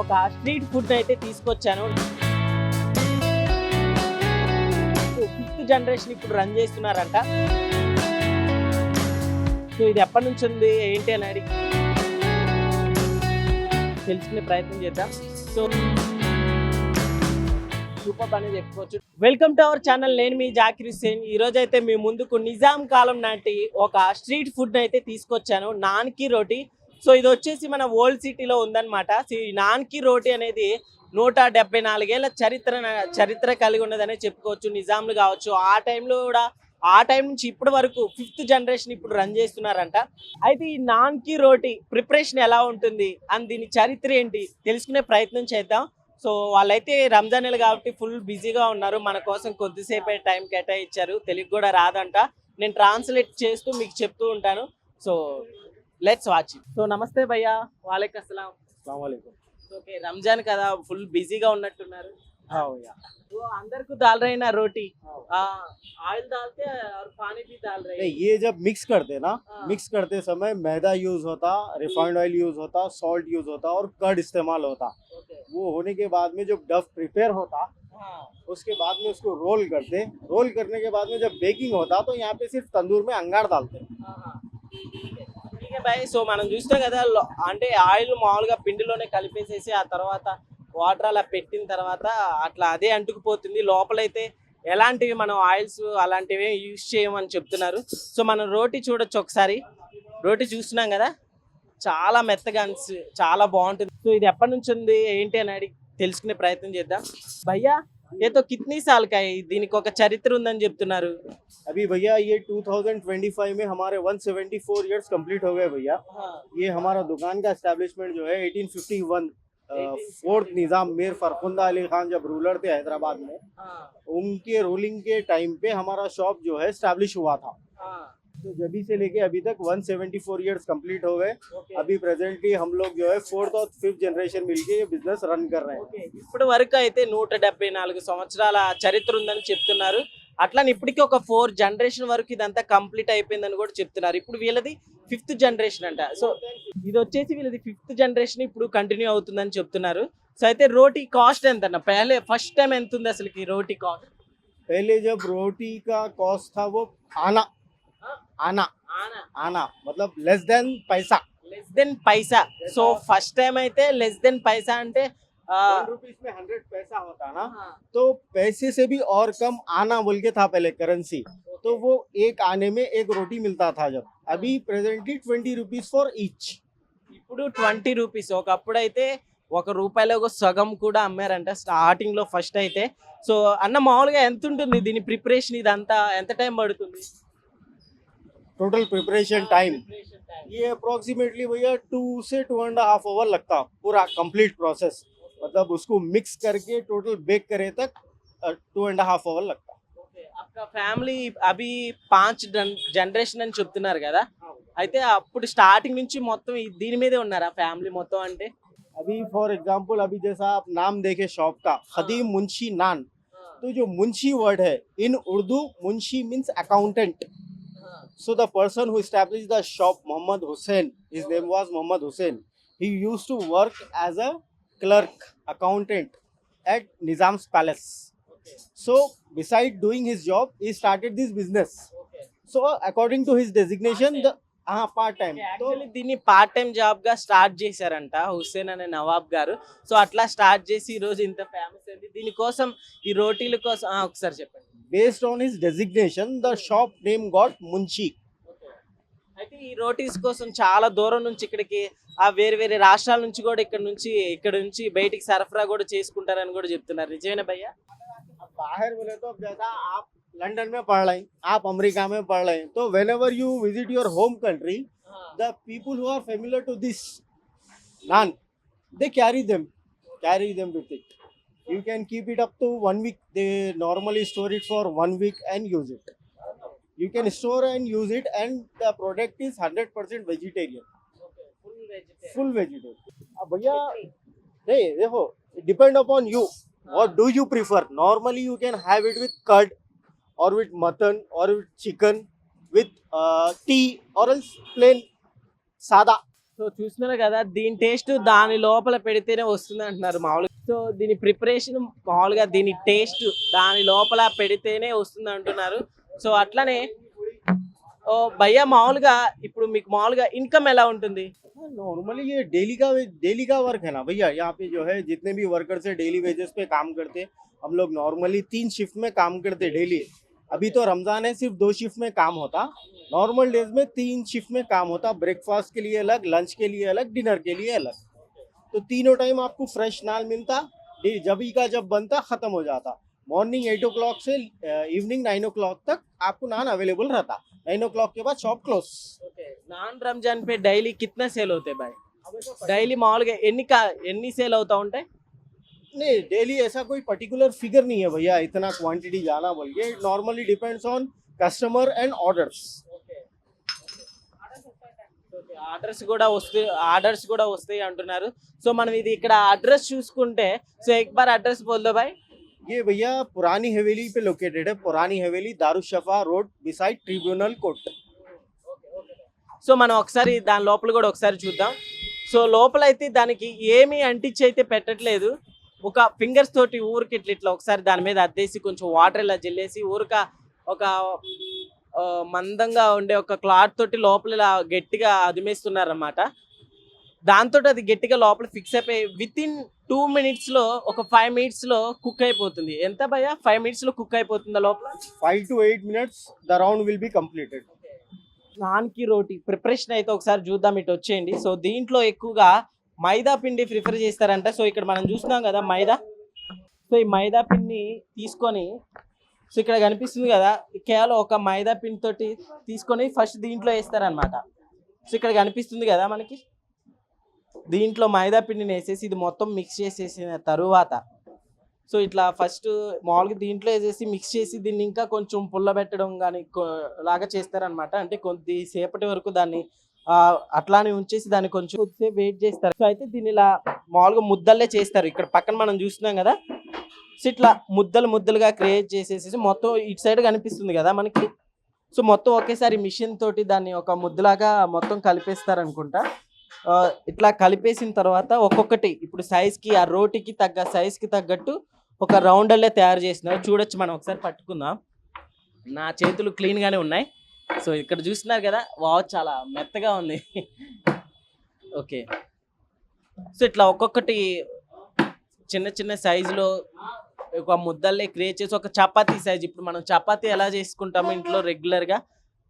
ఒక street food అయితే తీసుకొచ్చాను. ఫిఫ్త్ జనరేషన్ ఇప్పుడు రన్ చేస్తున్నారంట. సో ఇది ఎప్పటి నుంచి ఉంది ఏంటి అని అడిగి తెలుసుకునే ప్రయత్నం చేద్దాం. సో సూపర్ అనేది చెప్పుకోవచ్చు. వెల్కమ్ టు అవర్ ఛానల్ నేను మీ జాకిర్ హుసేన్ ఈ రోజు అయితే మీ ముందుకు నిజాం కాలం నాటి ఒక స్ట్రీట్ ఫుడ్ అయితే తీసుకొచ్చాను. నాన్కి రోటీ సో ఇది వచ్చేసి మన ఓల్డ్ సిటీలో ఉందన్నమాట. నాన్కి రోటీ అనేది నూట డెబ్బై నాలుగేళ్ళ చరిత్ర చరిత్ర కలిగి ఉన్నదనే చెప్పుకోవచ్చు. నిజాంలు కావచ్చు. ఆ టైంలో కూడా ఆ టైం నుంచి ఇప్పటి వరకు ఫిఫ్త్ జనరేషన్ ఇప్పుడు రన్ చేస్తున్నారంట. అయితే ఈ నాన్కి రోటీ ప్రిపరేషన్ ఎలా ఉంటుంది? అండ్ దీని చరిత్ర ఏంటి? తెలుసుకునే ప్రయత్నం చేద్దాం. సో వాళ్ళైతే రంజాన్ నెల కాబట్టి ఫుల్ బిజీగా ఉన్నారు. మన కోసం కొద్దిసేపే టైం కేటాయించారు. తెలుగు కూడా రాదంట. నేను ట్రాన్స్లేట్ చేస్తూ మీకు చెప్తూ ఉంటాను. So లెట్స్ వాచ్ సో నమస్తే భయ్యా వాలేక్ అస్సలాం वालेकुम ఓకే రంజాన్ కదా ఫుల్ బిజీగా ఉన్నట్టున్నారు हाँ भैया तो अंदर को डाल रहे हैं ना रोटी ऑयल डालते हैं और पानी भी डाल रहे नहीं हैं ये जब मिक्स करते ना हाँ। मिक्स करते समय मैदा यूज होता रिफाइंड ऑयल यूज होता सॉल्ट यूज होता और कर्ड इस्तेमाल होता ओके वो होने के बाद में जब डफ प्रिपेयर होता हाँ उसके बाद में उसको रोल करते रोल करने के बाद में जब बेकिंग होता तो यहाँ पे सिर्फ तंदूर में अंगार डालते ఓకే బాయ్ సో మనం చూస్తాం కదా అంటే ఆయిల్ మామూలుగా పిండిలోనే కలిపేసేసి ఆ తర్వాత వాటర్ అలా పెట్టిన తర్వాత అట్లా అదే అంటుకుపోతుంది. లోపలైతే ఎలాంటివి మనం ఆయిల్స్ అలాంటివి యూజ్ చేయమని చెప్తున్నారు. సో మనం రోటీ చూడొచ్చు ఒకసారి. రోటీ చూస్తున్నాం కదా చాలా మెత్తగా అనిసి చాలా బాగుంటుంది. సో ఇది ఎప్పటి నుంచి ఉంది ఏంటి అని అడిగి తెలుసుకునే ప్రయత్నం చేద్దాం. భయ్యా ఏతో కిత్నీ సాల్కా దీనికి ఒక చరిత్ర ఉందని చెప్తున్నారు अभी भैया ये 2025 में हमारे 174 इयर्स कंप्लीट हो गए भैया ये हमारा दुकान का एस्टेब्लिशमेंट जो है 1851 फोर्थ निजाम मीर फरखुंदा अली खान जब रूलर थे हैदराबाद में उनके रूलिंग के टाइम पे हमारा शॉप जो है स्टैब्लिश हुआ था तो जभी से लेके अभी तक 174 इयर्स कंप्लीट हो गए अभी प्रेजेंटली हम लोग जो है फोर्थ और फिफ्थ जनरेशन मिलके ये बिजनेस रन कर रहे हैं ఓకే ఇప్పటి వరకు అయితే నూట డెబ్బై నాలుగు సంవత్సరాల చరిత్ర ఉందని చెప్తున్నారు అట్లానే ఇప్పటికీ ఒక ఫోర్ జనరేషన్ వరకు ఇదంతా కంప్లీట్ అయిపోయిందని కూడా చెప్తున్నారు ఇప్పుడు వీళ్ళది ఫిఫ్త్ జనరేషన్ అంట సో ఇది వచ్చేసి వీళ్ళది ఫిఫ్త్ జనరేషన్ ఇప్పుడు కంటిన్యూ అవుతుందని చెప్తున్నారు సో అయితే రోటీ కాస్ట్ ఎంత అన్న పహలే ఫస్ట్ టైం ఎంత ఉంది అసలు ఈ రోటీ కాస్ట్ पहले जब रोटी का कॉस्ट था वो आना आना आना मतलब लेस देन पैसा less than paisa so first time అయితే లెస్ దెన్ పైసా అంటే ఆ, रुपीज में हंड्रेड पैसा होता ना तो पैसे से भी और कम आना बोल के था पहले करेंसी तो वो एक आने में एक रोटी मिलता था जब अभी presently twenty rupees for each ఇప్పుడు ట్వంటీ రూపీస్ ఒకప్పుడు అయితే ఒక రూపాయలో ఒక సగం కూడా అమ్మారంట స్టార్టింగ్ లో ఫస్ట్ అయితే సో అన్న మామూలుగా ఎంత ఉంటుంది దీని ప్రిపరేషన్ ఇదంతా ఎంత టైం పడుతుంది टोटल प्रिपरेशन टाइम ये अप्रोक्सीमेटली भैया टू से टू एंड हाफ आवर लगता पूरा कंप्लीट प्रोसेस मतलब उसको मिक्स करके टोटल बेक करे तक टू एंड हाफ आवर लगता అక్క ఫ్యామిలీ అవి పాంచ్ జనరేషన్ అని చెప్తున్నారు కదా అయితే అప్పుడు స్టార్టింగ్ నుంచి మొత్తం ఈ- దీని మీదే ఉన్నారా ఫ్యామిలీ మొత్తం అంటే अभी फॉर एग्जांपल अभी जैसा आप नाम देखे शॉप का खदीम मुंशी नान तो जो मुंशी वर्ड है in Urdu munshi means accountant So the person who established the shop, Muhammad Hussain, his name was Muhammad Hussain. He used to work as a clerk, accountant at Nizam's palace. So beside doing his job, he started this business. So according to his designation, the ah part time. So actually దీన్ని part time job గా start చేశారంట హుస్సేన్ అనే నవాబ్ గారు so అట్లా start చేసి ఈ రోజు ఇంత ఫేమస్ అయింది దీనికోసం ఈ రోటీల కోసం ఆ, ఒకసారి చెప్పండి based on his designation, the shop name got Munshi. అయితే ఈ రోటీస్ కోసం చాలా దూరం నుంచి ఇక్కడికి ఆ వేరే వేరే రాష్ట్రాల నుంచి కూడా ఇక్కడ నుంచి ఇక్కడ నుంచి బయటికి సరఫరా కూడా చేసుకుంటారని కూడా చెప్తున్నారు నిజమేనా భయ్యా अब बाहर बोले तो अब जैसा आप लंदन में पढ़ रहे हैं आप अमेरिका में पढ़ रहे हैं तो whenever you visit your home country the people who are familiar to this naan they carry them carry them with it you can keep it up to one week they normally store it for one week and use it you can store and use it and the product is 100% vegetarian full vegetarian भैया नहीं देखो depend upon you what do you prefer normally you can have it with curd और with mutton और with chicken with tea और plain सादा so చూస్తున్నారు కదా దీని టేస్ట్ దాని లోపల పెడితేనే వస్తుంది అంటున్నారు మామూలుగా సో దీని ప్రిపరేషన్ మామూలుగా దీని టేస్ట్ దాని లోపల పెడితేనే వస్తుంది అంటున్నారు సో అట్లనే ఓ భయ్య మామూలుగా ఇప్పుడు మీకు మామూలుగా ఇన్కమ్ ఎలా ఉంటుంది नॉर्मली ये डेली का डेली का वर्क है ना भैया यहाँ पे जो है जितने भी वर्कर्स है डेली वेजेस पे काम करते हम लोग नॉर्मली तीन शिफ्ट में काम करते डेली अभी तो रमज़ान है, सिर्फ़ दो शिफ्ट में काम होता। नॉर्मल डेज़ में तीन शिफ्ट में काम होता। ब्रेकफास्ट के लिए अलग लंच के लिए अलग डिनर के लिए अलग। तो तीनों टाइम आपको फ्रेश नाल मिलता। जब ही का जब बनता, ख़त्म हो जाता। मॉर्निंग एट ओ क्लॉक से इवनिंग नाइन ओ क्लॉक तक आपको नान अवेलेबल रहता। नाइन ओ क्लॉक के बाद शॉप क्लोज नान रमज़ान पे डेली कितने सेल होते भाई? डेली मॉल के एनी का एनी सेल होता ఉంటాయి नहीं डेली ऐसा कोई पर्टिकुलर फिगर नहीं है भैया इतना क्वांटिटी जाना बोल के normally depends on customer and orders orders కూడా వస్తాయి ఆర్డర్స్ కూడా వస్తాయి అంటున్నారు సో మనం ఇది ఇక్కడ అడ్రస్ చూసుకుంటే సో ఎక్ బార్ అడ్రస్ బోల్దో బాయ్ ये भैया पुरानी हवेली पे लोकेटेड है Purani Haveli Darushifa road beside tribunal court so మనం ఒకసారి దాని లోపల కూడా ఒకసారి చూద్దాం సో లోపల అయితే దానికి ఏమీ అంటించి అయితే పెట్టట్లేదు ఒక ఫింగర్స్ తోటి ఊరికి ఇట్లా ఇట్లా ఒకసారి దాని మీద అద్దేసి కొంచెం వాటర్ ఇలా జల్లేసి ఊరిక ఒక మందంగా ఉండే ఒక క్లాత్ తోటి లోపల ఇలా గట్టిగా అదిమేస్తున్నారనమాట దాంతో అది గట్టిగా లోపల ఫిక్స్ అయిపోయి విత్ ఇన్ టూ మినిట్స్లో ఒక ఫైవ్ మినిట్స్లో కుక్ అయిపోతుంది. ఎంత భయ ఫైవ్ మినిట్స్లో కుక్ అయిపోతుందా లోపల? Five to eight minutes the round will be completed నాన్కి రోటీ. ప్రిపరేషన్ అయితే ఒకసారి చూద్దాం ఇటు వచ్చేయండి. సో దీంట్లో ఎక్కువగా మైదా పిండి ప్రిఫర్ చేస్తారంట. సో ఇక్కడ మనం చూస్తున్నాం కదా మైదా. సో ఈ మైదా పిండిని తీసుకొని సో ఇక్కడ కనిపిస్తుంది కదా కేవలం ఒక మైదా పిండి తోటి తీసుకొని ఫస్ట్ దీంట్లో వేస్తారనమాట సో ఇక్కడ కనిపిస్తుంది కదా మనకి దీంట్లో మైదా పిండిని వేసేసి ఇది మొత్తం మిక్స్ చేసేసిన తరువాత సో ఇట్లా ఫస్ట్ మామూలుగా దీంట్లో వేసేసి మిక్స్ చేసి దీన్ని ఇంకా కొంచెం పుల్లబెట్టడం కానీ లాగా చేస్తారనమాట అంటే కొద్దిసేపటి వరకు దాన్ని అట్లానే ఉంచేసి దాన్ని కొంచెం వెయిట్ చేస్తారు. సో అయితే దీన్ని ఇలా మామూలుగా ముద్దల్లే చేస్తారు. ఇక్కడ పక్కన మనం చూస్తున్నాం కదా సో ఇట్లా ముద్దలు ముద్దలుగా క్రియేట్ చేసేసి మొత్తం ఇటు సైడ్ కనిపిస్తుంది కదా మనకి. సో మొత్తం ఒకేసారి మిషన్ తోటి దాన్ని ఒక ముద్దలాగా మొత్తం కలిపేస్తారు అనుకుంటా ఇట్లా కలిపేసిన తర్వాత ఒక్కొక్కటి ఇప్పుడు సైజ్కి ఆ రోటికి తగ్గ సైజ్కి తగ్గట్టు ఒక రౌండల్లే తయారు చేసినారు. చూడొచ్చు మనం ఒకసారి పట్టుకుందాం. నా చేతులు క్లీన్గానే ఉన్నాయి. సో ఇక్కడ చూస్తున్నారు కదా వావ్ చాలా మెత్తగా ఉంది. ఓకే. సో ఇట్లా ఒక్కొక్కటి చిన్న చిన్న సైజులో ఒక ముద్దల్లే క్రియేట్ చేసి ఒక చపాతీ సైజ్ ఇప్పుడు మనం చపాతీ ఎలా చేసుకుంటాము ఇంట్లో రెగ్యులర్గా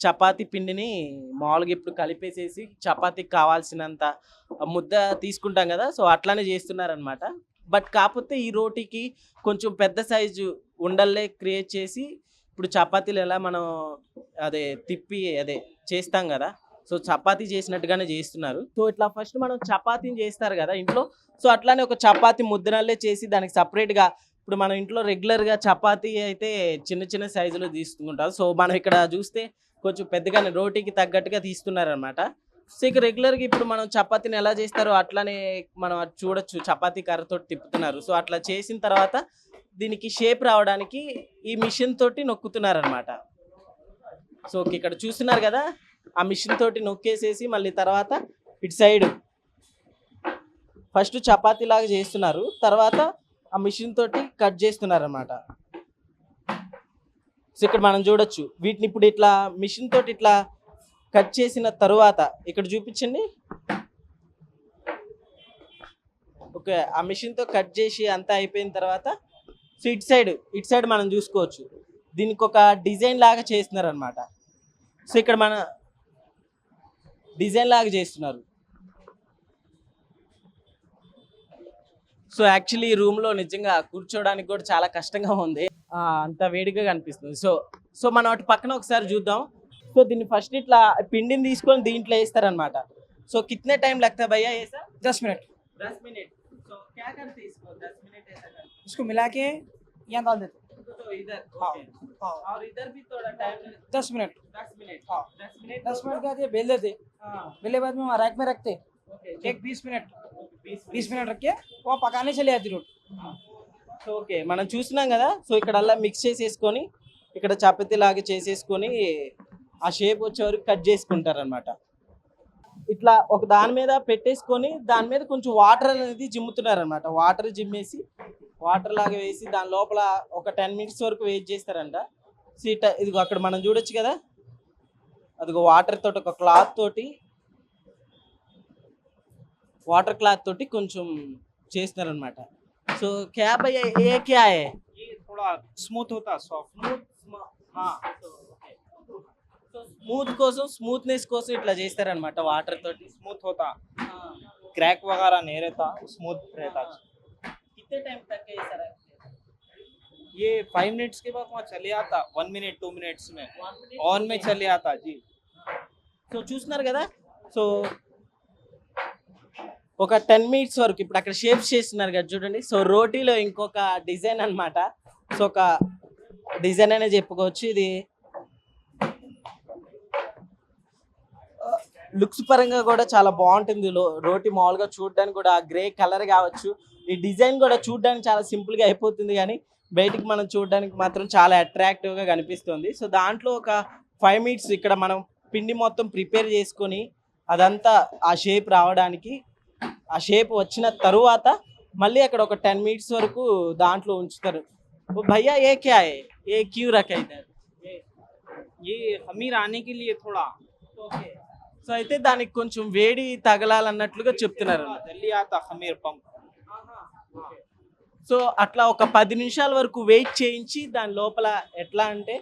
చపాతీ పిండిని మామూలుగా ఇప్పుడు కలిపేసేసి చపాతీకి కావాల్సినంత ముద్ద తీసుకుంటాం కదా సో అట్లానే చేస్తున్నారనమాట బట్ కాకపోతే ఈ రోటీకి కొంచెం పెద్ద సైజు ఉండల్లే క్రియేట్ చేసి ఇప్పుడు చపాతీలు ఎలా మనం అదే తిప్పి అదే చేస్తాం కదా. సో చపాతీ చేసినట్టుగానే చేస్తున్నారు. సో ఇట్లా ఫస్ట్ మనం చపాతీని చేస్తారు కదా ఇంట్లో. సో అట్లానే ఒక చపాతీ ముద్దనల్లే చేసి దానికి సపరేట్గా ఇప్పుడు మనం ఇంట్లో రెగ్యులర్గా చపాతీ అయితే చిన్న చిన్న సైజులో తీసుకుంటాం సో మనం ఇక్కడ చూస్తే కొంచెం పెద్దగానే రోటీకి తగ్గట్టుగా తీస్తున్నారనమాట సో ఇక రెగ్యులర్గా ఇప్పుడు మనం చపాతీని ఎలా చేస్తారో అట్లానే మనం చూడొచ్చు. చపాతీ కర్రతో తిప్పుతున్నారు. సో అట్లా చేసిన తర్వాత దీనికి షేప్ రావడానికి ఈ మిషన్ తోటి నొక్కుతున్నారనమాట సో ఓకే, ఇక్కడ చూస్తున్నారు కదా? ఆ మిషన్ తోటి నొక్కేసేసి మళ్ళీ తర్వాత ఇటు సైడ్ ఫస్ట్ చపాతీ లాగా చేస్తున్నారు. తర్వాత ఆ మిషన్ తోటి కట్ చేస్తున్నారు అనమాట సో ఇక్కడ మనం చూడొచ్చు. వీటిని ఇప్పుడు ఇట్లా మిషన్ తోటి ఇట్లా కట్ చేసిన తరువాత ఇక్కడ చూపించండి. ఓకే ఆ మిషన్తో కట్ చేసి అంతా అయిపోయిన తర్వాత సో ఇటు సైడ్ ఇటు సైడ్ మనం చూసుకోవచ్చు దీనికి ఒక డిజైన్ లాగా చేస్తున్నారు అనమాట సో ఇక్కడ మన డిజైన్ లాగా చేస్తున్నారు సో యాక్చువల్లీ ఈ రూమ్ లో నిజంగా కూర్చోవడానికి కూడా చాలా కష్టంగా ఉంది ఆ, అంత వేడిగా కనిపిస్తుంది సో సో మనం అటు పక్కన ఒకసారి చూద్దాం సో దీన్ని ఫస్ట్ ఇట్లా పిండిని తీసుకొని దీంట్లో వేస్తారనమాట సో కితనే టైం लगता भैया ये सब दस मिनट दस मिनट तो क्या करते हैं इसको दस मिनट ऐसा करते इसको मिला के यहाँ डाल देते हैं? तो इधर हाँ, ओके हाँ। और इधर भी थोड़ा टाइम दस मिनट दस मिनट हाँ। दस मिनट दस मिनट के बाद ये बेल देते हाँ बेले बाद में वहाँ रैक में रखते ओके एक बीस मिनट बीस बीस मिनट रख के वहाँ पकाने चले जाती रोटी సో ఓకే మనం చూస్తున్నాం కదా సో ఇక్కడ అలా మిక్స్ చేసేసుకొని ఇక్కడ చపాతీ లాగా చేసేసుకొని ఆ షేప్ వచ్చే వరకు కట్ చేసుకుంటారు అనమాట ఇట్లా ఒక దాని మీద పెట్టేసుకొని దాని మీద కొంచెం వాటర్ అనేది జిమ్ముతున్నారు అనమాట వాటర్ జిమ్మేసి వాటర్ లాగా వేసి దాని లోపల ఒక టెన్ మినిట్స్ వరకు వెయిట్ చేస్తారంట. సీట్ ఇదిగో అక్కడ మనం చూడొచ్చు కదా. అదిగో వాటర్ తోటి ఒక క్లాత్ తోటి వాటర్ క్లాత్ తోటి కొంచెం చేస్తున్నారనమాట సో క్యాబ్ ఏ క్యా స్మూత్ అవుతా సాఫ్ట్ స్మూత్ కోసం స్మూత్నెస్ కోసం ఇట్లా చేస్తారనమాట వాటర్ తోటి. స్మూత్ హోతా. క్రాక్ వగారా నేరేతా స్మూత్ రేతా. कितने टाइम तक है सर ये फाइव मिनट्स के बाद वहाँ चले आता वन मिनट टू मिनट्स में ऑन में चले आता जी సో చూస్తున్నారు కదా సో ఒక టెన్ మినిట్స్ వరకు ఇప్పుడు అక్కడ షేప్స్ చేస్తున్నారు కదా చూడండి సో రోటీలో ఇంకొక డిజైన్ అన్నమాట సో ఒక డిజైన్ అనే చెప్పుకోవచ్చు ఇది లుక్స్ పరంగా కూడా చాలా బాగుంటుంది లో- రోటీ మామూలుగా చూడడానికి కూడా గ్రే కలర్ కావచ్చు ఈ డిజైన్ కూడా చూడడానికి చాలా సింపుల్ గా అయిపోతుంది కానీ బయటికి మనం చూడడానికి మాత్రం చాలా అట్రాక్టివ్ గా కనిపిస్తుంది సో దాంట్లో ఒక ఫైవ్ మినిట్స్ ఇక్కడ మనం పిండి మొత్తం ప్రిపేర్ చేసుకొని అదంతా ఆ షేప్ రావడానికి ఆ షేప్ వచ్చిన తరువాత మళ్ళీ అక్కడ ఒక టెన్ మినిట్స్ వరకు దాంట్లో ఉంచుతారు ఓ భయ్యా ఏ క్యా హై? ఏ క్యూ రకైతే ये खमीर आने के लिए थोड़ा సో అయితే దానికి కొంచెం వేడి తగలాలన్నట్లుగా చెప్తున్నారు. సో అట్లా ఒక పది నిమిషాల వరకు వెయిట్ చేయించి దాని లోపల ఎట్లా అంటే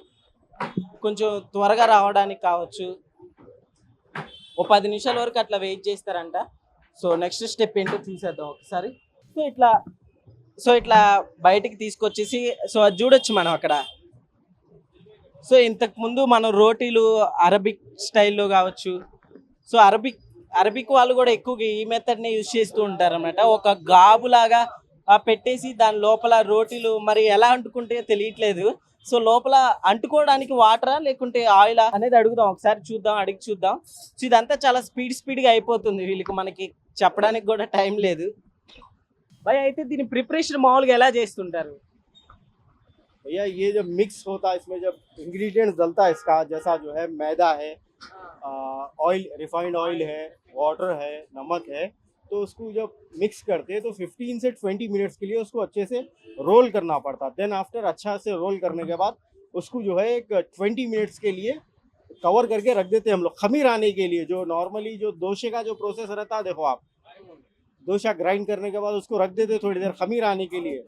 కొంచెం త్వరగా రావడానికి కావచ్చు. ఓ పది నిమిషాల వరకు అట్లా వెయిట్ చేస్తారంట. సో నెక్స్ట్ స్టెప్ ఏంటో చూసేద్దాం ఒకసారి. సో ఇట్లా సో ఇట్లా బయటికి తీసుకొచ్చేసి సో అది చూడొచ్చు మనం అక్కడ. సో ఇంతకు ముందు మనం రోటీలు అరబిక్ స్టైల్లో కావచ్చు సో అరబిక్ అరబిక్ వాళ్ళు కూడా ఎక్కువగా ఈ మెథడ్నే యూజ్ చేస్తూ ఉంటారు అనమాట ఒక గాబులాగా ఆ పెట్టేసి దాని లోపల రోటీలు మరి ఎలా అంటుకుంటే తెలియట్లేదు సో లోపల అంటుకోవడానికి వాటరా లేకుంటే ఆయిలా అనేది అడుగుదాం ఒకసారి చూద్దాం అడిగి చూద్దాం సో ఇదంతా చాలా స్పీడ్ స్పీడ్గా అయిపోతుంది వీళ్ళకి మనకి చెప్పడానికి కూడా టైం లేదు భయ్ అయితే దీని ప్రిపరేషన్ మామూలుగా ఎలా చేస్తుంటారు भैया ये जब मिक्स होता है इसमें जब इंग्रेडिएंट्स डलता है इसका जैसा जो है मैदा है ऑयल रिफाइंड ऑयल है वाटर है, नमक है तो उसको जब मिक्स करते हैं तो 15 से 20 मिनट्स के लिए उसको अच्छे से रोल करना पड़ता। है देन आफ्टर अच्छा से रोल करने के बाद उसको जो है एक 20 मिनट्स के लिए कवर करके रख देते हैं हम लोग। खमीर आने के लिए जो नॉर्मली जो दोशे का जो प्रोसेस रहता है, देखो आप, दोशा ग्राइंड करने के बाद उसको रख देते थोड़ी देर खमीर आने के लिए।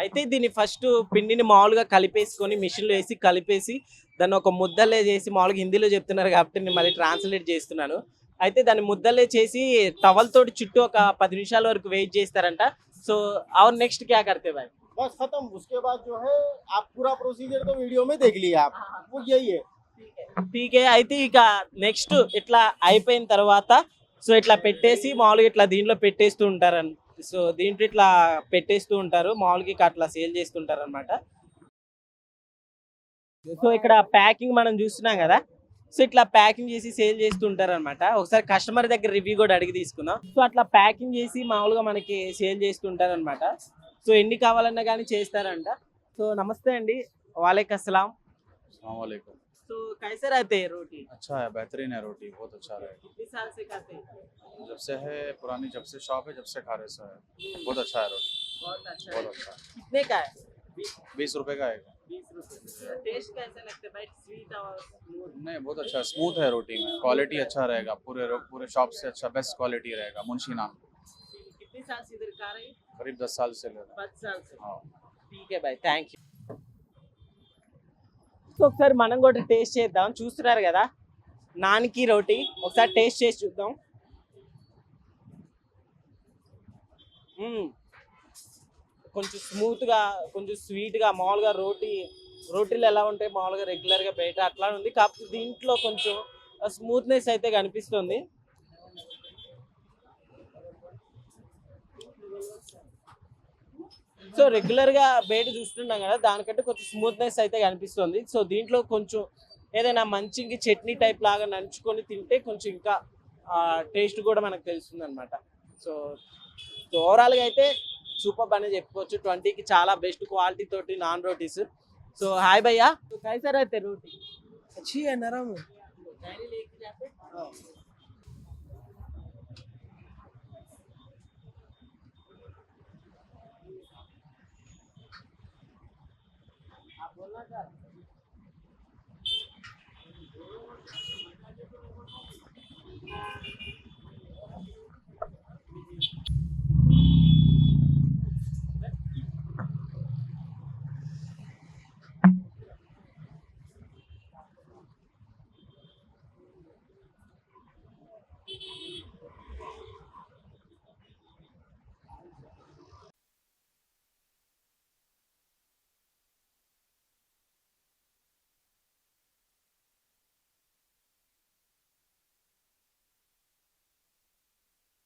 అయితే దీన్ని ఫస్ట్ పిండిని మామూలుగా కలిపేసుకొని మిషన్లో వేసి కలిపేసి దాన్ని ఒక ముద్దలే చేసి మామూలుగా హిందీలో చెప్తున్నారు కాబట్టి నేను మళ్ళీ ట్రాన్స్లేట్ చేస్తున్నాను అయితే దాన్ని ముద్దలే చేసి టవల్ తోటి చుట్టూ ఒక పది నిమిషాల వరకు వెయిట్ చేస్తారంట సో और నెక్స్ట్ क्या करते भाई बस खत्म उसके बाद जो है आप पूरा प्रोसीजर तो वीडियो में देख लिया आप वो यही है పీకే అయితే ఇక నెక్స్ట్ ఇట్లా అయిపోయిన తర్వాత సో ఇట్లా పెట్టేసి మామూలుగా ఇట్లా దీంట్లో పెట్టేస్తూ ఉంటారు సో దీంట్లో ఇట్లా పెట్టేస్తూ ఉంటారు. మామూలుగా ఇక అట్లా సేల్ చేస్తుంటారు అనమాట సో ఇక్కడ ప్యాకింగ్ మనం చూస్తున్నాం కదా. సో ఇట్లా ప్యాకింగ్ చేసి సేల్ చేస్తుంటారు అనమాట ఒకసారి కస్టమర్ దగ్గర రివ్యూ కూడా అడిగి తీసుకుందాం. సో అట్లా ప్యాకింగ్ చేసి మామూలుగా మనకి సేల్ చేస్తుంటారు అనమాట సో ఎన్ని కావాలన్నా కానీ చేస్తారంట. సో నమస్తే అండి. వాలేక్. तो कैसे रहते हैं रोटी? अच्छा है बेहतरीन है रोटी बहुत अच्छा रहे कितने साल से खाते हैं? जब से है पुरानी जब से शॉप है जब से खा रहे सर। बहुत अच्छा है रोटी। बहुत अच्छा बहुत अच्छा कितने का है? बीस रुपए का आएगा नहीं बहुत अच्छा स्मूथ है रोटी में। क्वालिटी अच्छा रहेगा। पूरे पूरे शॉप से अच्छा बेस्ट क्वालिटी रहेगा। मुंशी नाम। कितने साल से इधर खा रहे करीब दस साल से ले पाँच साल हाँ। ठीक है भाई थैंक यू సో ఒకసారి మనం కూడా టేస్ట్ చేద్దాం. చూస్తున్నారు కదా? నాన్కి రోటీ. ఒకసారి టేస్ట్ చేసి చూద్దాం. కొంచెం స్మూత్గా కొంచెం స్వీట్గా మామూలుగా రోటీ రోటీలు ఎలా ఉంటాయి మామూలుగా రెగ్యులర్గా బయట అట్లా ఉంది. కాకపోతే దీంట్లో కొంచెం స్మూత్నెస్ అయితే కనిపిస్తుంది. సో రెగ్యులర్గా బయట చూస్తుంటాం కదా దానికంటే కొంచెం స్మూత్నెస్ అయితే కనిపిస్తుంది. సో దీంట్లో కొంచెం ఏదైనా మంచి చట్నీ టైప్ లాగా నంచుకొని తింటే కొంచెం ఇంకా టేస్ట్ కూడా మనకు తెలుస్తుంది అనమాట సో ఓవరాల్గా అయితే సూపర్ అనే చెప్పుకోవచ్చు. ట్వంటీకి చాలా బెస్ట్ క్వాలిటీ తోటి నాన్ రోటీస్ సో హాయ్ భయ్యా. కైసారైతే రోటీ అచ్చి అన్నారా Thank you.